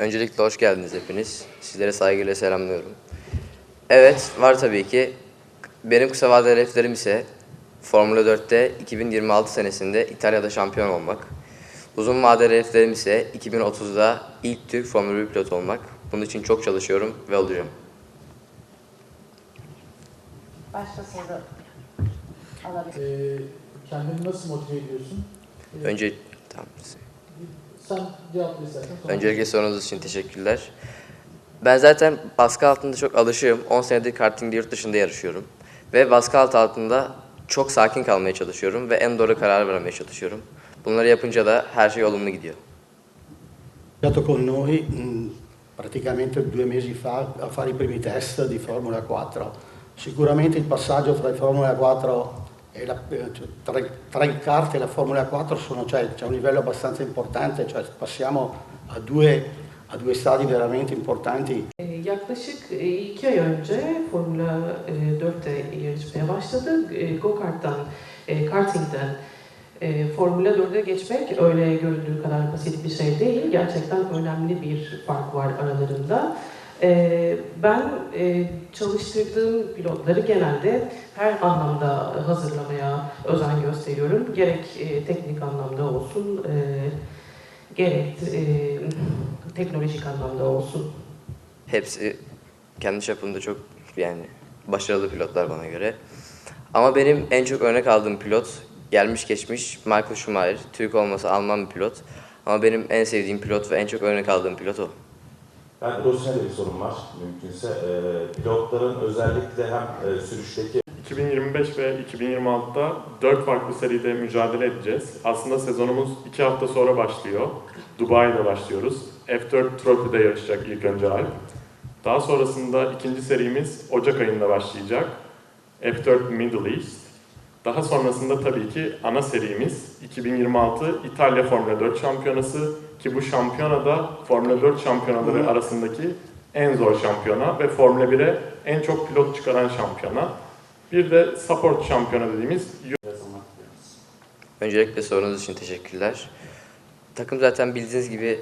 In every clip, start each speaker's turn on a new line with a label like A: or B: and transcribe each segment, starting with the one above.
A: Öncelikle hoş geldiniz hepiniz. Sizlere saygıyla selamlıyorum. Evet, var tabii ki. Benim kısa vadeli hedeflerim ise Formula 4'te 2026 senesinde İtalya'da şampiyon olmak. Uzun vadeli hedeflerim ise 2030'da ilk Türk Formula 1 pilotu olmak. Bunun için çok çalışıyorum ve olacağım.
B: Başka soru alabilir.
C: Ee, kendini nasıl motive ediyorsun?
A: Önce tamam.
C: Sen cevap istersen.
A: Öncelikle sorunuz için teşekkürler. Ben zaten baskı altında çok alışığım. 10 senedir kartingde yurt dışında yarışıyorum. Ve baskı altı altında çok sakin kalmaya çalışıyorum ve en doğru karar vermeye çalışıyorum. Bunları yapınca da her şey olumlu gidiyor.
D: iniziato con noi mh, praticamente due mesi fa a fare i primi test di Formula 4. Sicuramente il passaggio fra Formula 4 e la, eh, tra, tra il kart e la Formula 4 sono, cioè, c'è un livello abbastanza importante, cioè passiamo a due, a due stadi veramente importanti
E: Yaklaşık iki ay önce Formula e, 4'te yarışmaya başladı. E, Go-kart'tan, kartingden Formula 4'e geçmek öyle görüldüğü kadar basit bir şey değil. Gerçekten önemli bir fark var aralarında. E, Ben e, çalıştırdığım pilotları genelde her anlamda hazırlamaya özen gösteriyorum. Gerek e, teknik anlamda olsun, e, gerek e, teknolojik anlamda olsun.
A: Hepsi kendi çapında çok yani başarılı pilotlar bana göre. Ama benim en çok örnek aldığım pilot gelmiş geçmiş Michael Schumacher. Türk olması Alman bir pilot. Ama benim en sevdiğim pilot ve en çok örnek aldığım pilot o.
F: Rosin'e de bir sorum var mümkünse. Ee, pilotların özellikle hem e, sürüşteki
G: 2025 ve 2026'da 4 farklı seride mücadele edeceğiz. Aslında sezonumuz 2 hafta sonra başlıyor. Dubai'de başlıyoruz. F4 Trophy'de yarışacak ilk önce Alp. Daha sonrasında ikinci serimiz Ocak ayında başlayacak. F4 Middle East. Daha sonrasında tabii ki ana serimiz 2026 İtalya Formula 4 Şampiyonası ki bu şampiyona da Formula 4 şampiyonaları arasındaki en zor şampiyona ve Formula 1'e en çok pilot çıkaran şampiyona. Bir de support şampiyona dediğimiz
A: Öncelikle sorunuz için teşekkürler. Takım zaten bildiğiniz gibi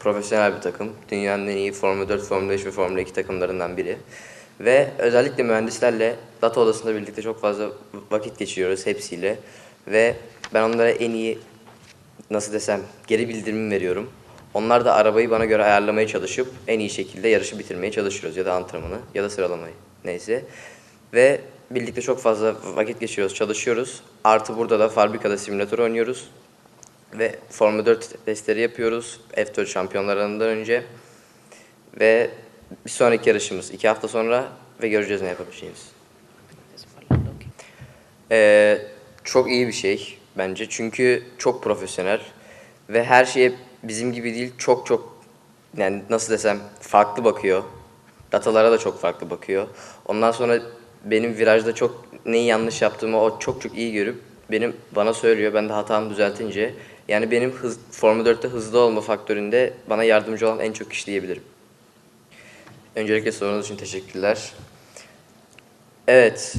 A: profesyonel bir takım. Dünyanın en iyi Formula 4, Formula 3 ve Formula 2 takımlarından biri. Ve özellikle mühendislerle data odasında birlikte çok fazla vakit geçiriyoruz hepsiyle. Ve ben onlara en iyi nasıl desem geri bildirim veriyorum. Onlar da arabayı bana göre ayarlamaya çalışıp en iyi şekilde yarışı bitirmeye çalışıyoruz ya da antrenmanı ya da sıralamayı neyse. Ve birlikte çok fazla vakit geçiriyoruz, çalışıyoruz. Artı burada da fabrikada simülatör oynuyoruz. Ve Formula 4 testleri yapıyoruz F4 şampiyonlarından önce. Ve bir sonraki yarışımız iki hafta sonra ve göreceğiz ne yapabileceğimiz. Ee, çok iyi bir şey bence çünkü çok profesyonel ve her şeye bizim gibi değil çok çok yani nasıl desem farklı bakıyor. Datalara da çok farklı bakıyor. Ondan sonra benim virajda çok neyi yanlış yaptığımı o çok çok iyi görüp benim bana söylüyor. Ben de hatamı düzeltince yani benim hız, Formula 4'te hızlı olma faktöründe bana yardımcı olan en çok kişi diyebilirim. Öncelikle sorunuz için teşekkürler. Evet,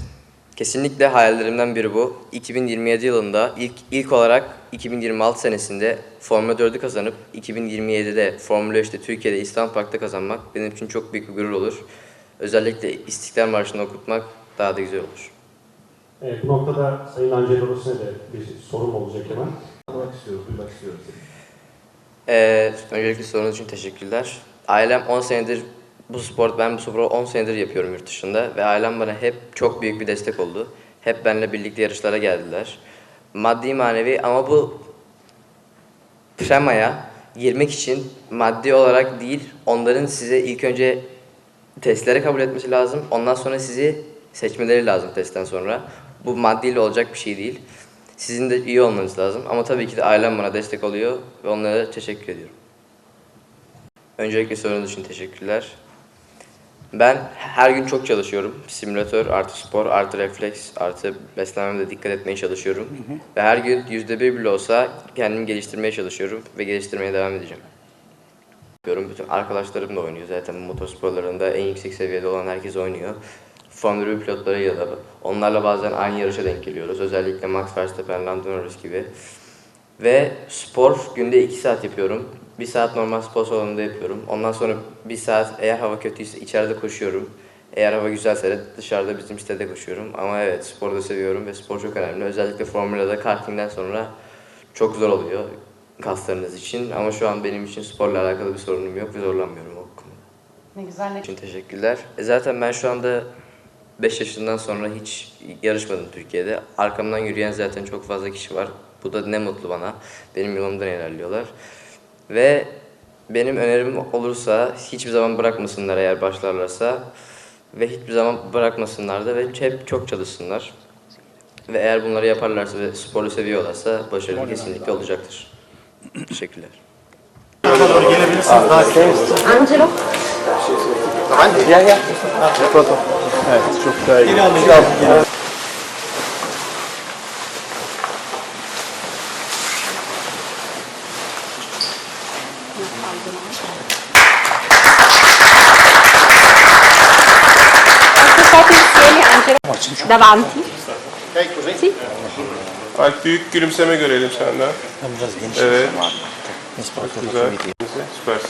A: kesinlikle hayallerimden biri bu. 2027 yılında ilk ilk olarak 2026 senesinde Formula 4'ü kazanıp 2027'de Formula 3'te Türkiye'de İstanbul Park'ta kazanmak benim için çok büyük bir gurur olur. Özellikle İstiklal Marşı'nı okutmak daha da güzel olur.
H: Evet, bu noktada Sayın Angelo Rossi'ne de bir sorum olacak hemen.
F: almak istiyoruz, duymak istiyoruz.
A: Ee, öncelikle sorunuz için teşekkürler. Ailem 10 senedir bu spor, ben bu sporu 10 senedir yapıyorum yurt dışında ve ailem bana hep çok büyük bir destek oldu. Hep benimle birlikte yarışlara geldiler. Maddi manevi ama bu Prema'ya girmek için maddi olarak değil, onların size ilk önce testleri kabul etmesi lazım. Ondan sonra sizi seçmeleri lazım testten sonra. Bu maddiyle olacak bir şey değil. Sizin de iyi olmanız lazım. Ama tabii ki de ailem bana destek oluyor ve onlara teşekkür ediyorum. Öncelikle sorunuz için teşekkürler. Ben her gün çok çalışıyorum. Simülatör, artı spor, artı refleks, artı beslenmeme de dikkat etmeye çalışıyorum. Ve her gün yüzde bir bile olsa kendimi geliştirmeye çalışıyorum ve geliştirmeye devam edeceğim. Yapıyorum. Bütün arkadaşlarım da oynuyor zaten motorsporlarında en yüksek seviyede olan herkes oynuyor. Formula 1 pilotlarıyla da onlarla bazen aynı yarışa denk geliyoruz. Özellikle Max Verstappen, Lando Norris gibi. Ve spor günde 2 saat yapıyorum. Bir saat normal spor salonunda yapıyorum. Ondan sonra bir saat eğer hava kötüyse içeride koşuyorum. Eğer hava güzelse de dışarıda bizim sitede koşuyorum. Ama evet sporu da seviyorum ve spor çok önemli. Özellikle Formula'da kartingden sonra çok zor oluyor kaslarınız için. Ama şu an benim için sporla alakalı bir sorunum yok ve zorlanmıyorum o konuda.
B: Ne güzel ne
A: için teşekkürler. E zaten ben şu anda 5 yaşından sonra hiç yarışmadım Türkiye'de. Arkamdan yürüyen zaten çok fazla kişi var. Bu da ne mutlu bana. Benim yolumdan ilerliyorlar. Ve benim önerim olursa hiçbir zaman bırakmasınlar eğer başlarlarsa. Ve hiçbir zaman bırakmasınlar da ve hep çok çalışsınlar. Ve eğer bunları yaparlarsa ve sporu seviyorlarsa başarılı kesinlikle olacaktır. Teşekkürler.
B: Angelo. Foto Angelo. Davanti. Sì.
I: Alp büyük gülümseme görelim senden. Evet. Çok güzel. Süpersin.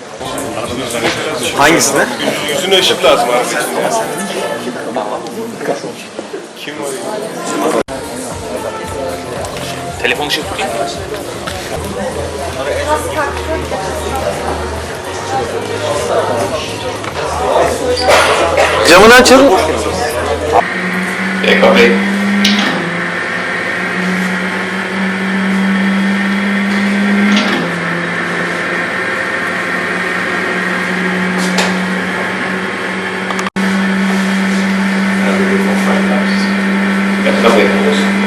J: Hangisine?
I: Yüzüne ışık lazım abi. Kim var?
J: Telefon ışık tutayım. Camını açın.
I: Tabii.